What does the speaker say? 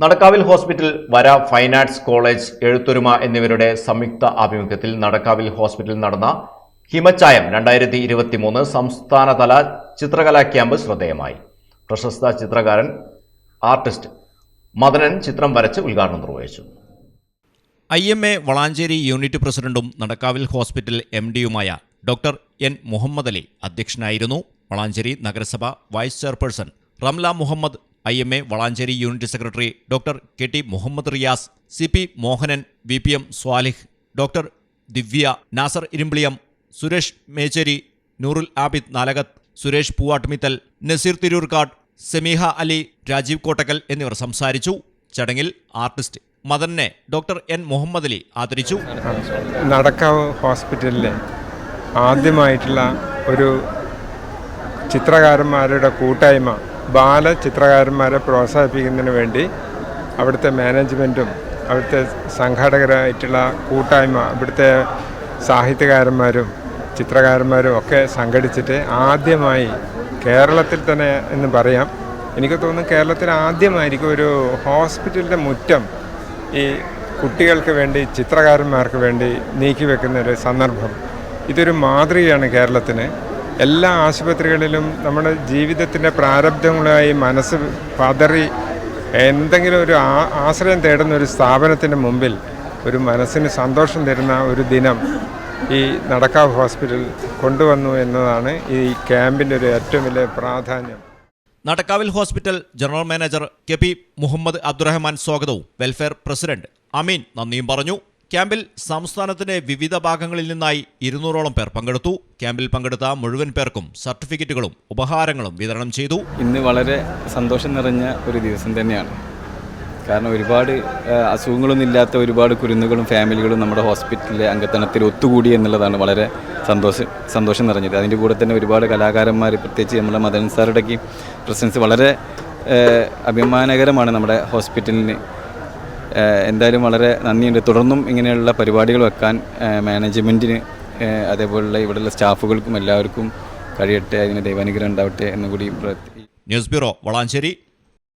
നടക്കാവിൽ hospital Vara fine arts college Ezhuthoruma എന്നിവരുടെ സംയുക്ത ആഭിമുഖ്യത്തിൽ നടക്കാവിൽ ഹോസ്പിറ്റലിൽ നടന്ന ഹിമച്ചായം രണ്ടായിരത്തി ഇരുപത്തി മൂന്ന് സംസ്ഥാനതല ചിത്രകലാ ക്യാമ്പ് ശ്രദ്ധേയമായി. പ്രശസ്ത ചിത്രകാരൻ ആർട്ടിസ്റ്റ് മദനൻ ചിത്രം വരച്ച് ഉദ്ഘാടനം നിർവഹിച്ചു. I M A Valanchery unit പ്രസിഡന്റും നടക്കാവിൽ ഹോസ്പിറ്റൽ എം ഡിയുമായ ഡോക്ടർ എൻ മുഹമ്മദ് അലി അധ്യക്ഷനായിരുന്നു. വളാഞ്ചേരി നഗരസഭ vice chairperson Ramla Muhammad I M A Valanchery unit secretary doctor K T Muhammad Riyas C P Mohanan V P M Swalih doctor Divya Nasar Irumbiliyam Suresh Mecheri Noorul Abid Nalakath Suresh പൂവാട്ടുമിത്തൽ Naseer Thirurkad സെമീഹ Ali Rajeev Kottakkal എന്നിവർ സംസാരിച്ചു. ചടങ്ങിൽ artist മദനെ doctor N Muhammad Ali ആദരിച്ചു. നടക്കാവ് ഹോസ്പിറ്റലിലെ ആദ്യമായിട്ടുള്ള ഒരു ചിത്രകാരന്മാരുടെ കൂട്ടായ്മ ബാല ചിത്രകാരന്മാരെ പ്രോത്സാഹിപ്പിക്കുന്നതിന് വേണ്ടി അവിടുത്തെ മാനേജ്മെന്റും അവിടുത്തെ സംഘാടകരായിട്ടുള്ള കൂട്ടായ്മ ഇവിടുത്തെ സാഹിത്യകാരന്മാരും ചിത്രകാരന്മാരും ഒക്കെ സംഘടിച്ചിട്ട് ആദ്യമായി കേരളത്തിൽ തന്നെ എന്ന് പറയാം. എനിക്ക് തോന്നുന്നു കേരളത്തിൽ ആദ്യമായിരിക്കും ഒരു ഹോസ്പിറ്റലിന്റെ മുറ്റം ഈ കുട്ടികൾക്ക് വേണ്ടി ചിത്രകാരന്മാർക്ക് വേണ്ടി നീക്കി വെക്കുന്ന ഒരു സന്ദർഭം. ഇതൊരു മാതൃകയാണ് കേരളത്തിന്. എല്ലാ ആശുപത്രികളിലും നമ്മുടെ ജീവിതത്തിന്റെ പ്രാരബ്ധങ്ങളായി മനസ്സ് പതറി എന്തെങ്കിലും ഒരു ആശ്രയം തേടുന്ന ഒരു സ്ഥാപനത്തിന് മുമ്പിൽ ഒരു മനസ്സിന് സന്തോഷം തരുന്ന ഒരു ദിനം ഈ നടക്കാവ് ഹോസ്പിറ്റൽ കൊണ്ടുവന്നു എന്നതാണ് ഈ ക്യാമ്പിന്റെ ഒരു ഏറ്റവും വലിയ പ്രാധാന്യം. നടക്കാവിൽ hospital general manager K P Muhammad Abdurahman സ്വാഗതവും വെൽഫെയർ പ്രസിഡന്റ് അമീൻ നന്ദിയും പറഞ്ഞു. ക്യാമ്പിൽ സംസ്ഥാനത്തിന്റെ വിവിധ ഭാഗങ്ങളിൽ നിന്നായി ഇരുന്നൂറോളം പേർ പങ്കെടുത്തു. ക്യാമ്പിൽ പങ്കെടുത്ത മുഴുവൻ പേർക്കും സർട്ടിഫിക്കറ്റുകളും ഉപഹാരങ്ങളും വിതരണം ചെയ്തു. ഇന്ന് വളരെ സന്തോഷം നിറഞ്ഞ ഒരു ദിവസം തന്നെയാണ്. കാരണം ഒരുപാട് അസുഖങ്ങളൊന്നും ഇല്ലാത്ത ഒരുപാട് കുരുന്നുകളും ഫാമിലികളും നമ്മുടെ ഹോസ്പിറ്റലിലെ അംഗത്തണത്തിൽ ഒത്തുകൂടി എന്നുള്ളതാണ് വളരെ സന്തോഷം സന്തോഷം നിറഞ്ഞത്. അതിന്റെ കൂടെ തന്നെ ഒരുപാട് കലാകാരന്മാർ പ്രത്യേകിച്ച് നമ്മുടെ മദൻ സാറുടെയൊക്കെ പ്രസൻസ് വളരെ അഭിമാനകരമാണ് നമ്മുടെ ഹോസ്പിറ്റലിന്. എന്തായാലും വളരെ നന്ദിയുണ്ട്. തുടർന്നും ഇങ്ങനെയുള്ള പരിപാടികൾ വെക്കാൻ മാനേജ്മെന്റിന് അതേപോലുള്ള ഇവിടെയുള്ള സ്റ്റാഫുകൾക്കും എല്ലാവർക്കും കഴിയട്ടെ അതിന് ദൈവാനുഗ്രഹം ഉണ്ടാവട്ടെ എന്നുകൂടി ന്യൂസ് ബ്യൂറോ വളാഞ്ചേരി.